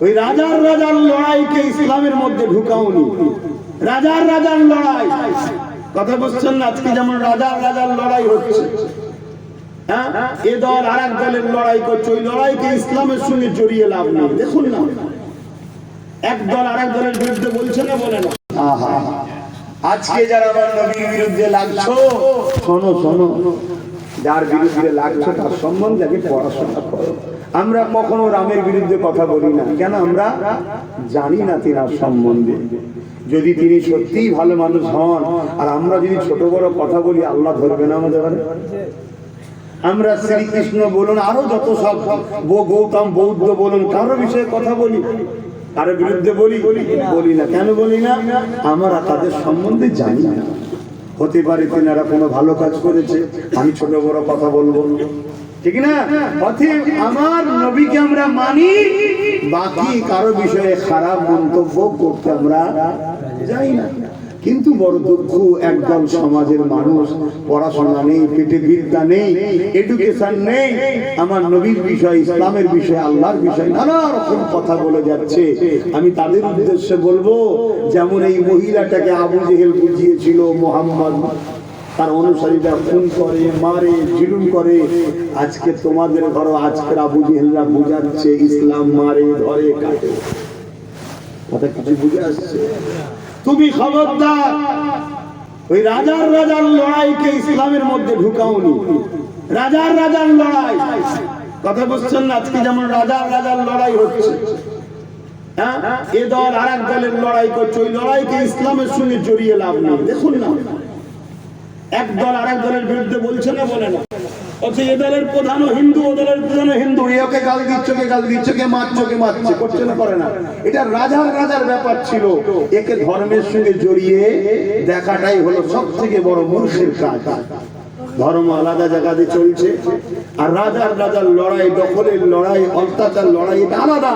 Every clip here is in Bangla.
ওই রাজার রাজার লড়াইকে ইসলামের মধ্যে ঢুকাওনি। রাজার রাজার লড়াই। কথা বুঝছেন না? আজকে যেমন রাজার রাজার লড়াই হচ্ছে। হ্যাঁ? এ দল আর এক দলের লড়াই করছে। ওই লড়াইকে ইসলামের সঙ্গে জড়িয়ে লাভ নেই। দেখুন না। এক দল আর এক দলের বিরুদ্ধে বলছে না বলে না? আহা। আজকে যারা আমার নবীর বিরুদ্ধে লাগছো শোনো শোনো। যার বিরুদ্ধে লাগছো তার সম্বন্ধে আগে পড়াশোনা করো। আমরা কখনো রামের বিরুদ্ধে কথা বলি না। কেন আমরা জানি না তিনার সম্বন্ধে। যদি তিনি সত্যিই ভালো মানুষ হন, আর আমরা যদি ছোট বড় কথা বলি, আল্লাহ ধরবে না আমাদের? আমরা শ্রীকৃষ্ণ বলুন, আরও যত সব গৌতম, বৌদ্ধ বলুন, কারও বিষয়ে কথা বলি, কারও বিরুদ্ধে বলি বলি না। কেন বলি না? আমরা তাদের সম্বন্ধে জানি না। হতে পারে তেনারা কোনো ভালো কাজ করেছে, আমি ছোট বড় কথা বলব। ঠিক না? অতএব আমার নবীকে আমরা মানি, বাকি কারও বিষয়ে খারাপ মন্তব্য করতে আমরা যাই না। কিন্তু বড় দুঃখ, একদল সমাজের মানুষ, পড়াশোনা নেই, পেটে বিদ্যা নেই এডুকেশন নেই। আমার নবীর বিষয়, ইসলামের বিষয়, আল্লাহর বিষয়, নানা রকম কথা বলে যাচ্ছে। আমি তাদের উদ্দেশ্যে বলব, যেমন এই মহিলাটাকে আবু জেহেল বুঝিয়েছিল, মোহাম্মদ, তার অনুসারীরা খুন করে, মারে জুলুম করে। আজকে তোমাদের ঘরও আজকের আবু জেহেলরা বুঝাচ্ছে, ইসলাম মারে, ধরে, কাটে। কথা কিছু বুঝে আসছে? তুমি খবরদার। ওই রাজার রাজার লড়াইকে ইসলামের মধ্যে ঢুকাওনি। রাজার রাজার লড়াই। কথা বলছেন না? আজকে যেমন রাজার রাজার লড়াই হচ্ছে। হ্যাঁ? এ দল আর এক দলের লড়াই করছে। ওই লড়াইকে ইসলামের সঙ্গে জড়িয়ে লাভ নেই। দেখুন না। এক দল আর এক দলের বিরুদ্ধে বলছে না বলে না। ধর্ম আলাদা জায়গাতে চলছে। আর রাজার রাজার লড়াই, দখলের লড়াই, অত্যাচার লড়াই, এটা আলাদা।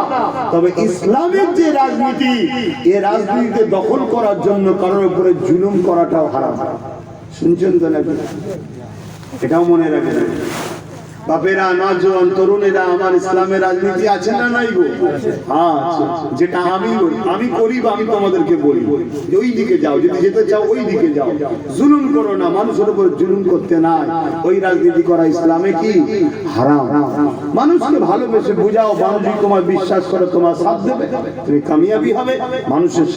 তবে ইসলামের যে রাজনীতি, এ রাজনীতিতে দখল করার জন্য কারোর উপরে জুলুম করাটাও হারাম। শুনছেন তো নাকি এটাও মনে রাখবেন বাপেরা, নজওয়ান, তরুণেরা, আমার ইসলামের রাজনীতি আছে না নাই গো? হ্যাঁ যেটা আমি আমি করি বা আমি তোমাদেরকে বলি। ওই দিকে যাও, যদি যেতে চাও ওই দিকে যাও। জুলুম করো না, মানুষের উপর জুলুম করতে নাই। ওই রাজনীতি করা ইসলামে কি? হারাম। মানুষকে ভালোবেসে বুঝাও মানুষ তোমার বিশ্বাস করে তোমার সাথ দেবে। তুমি কামিয়াবি হবে, মানুষের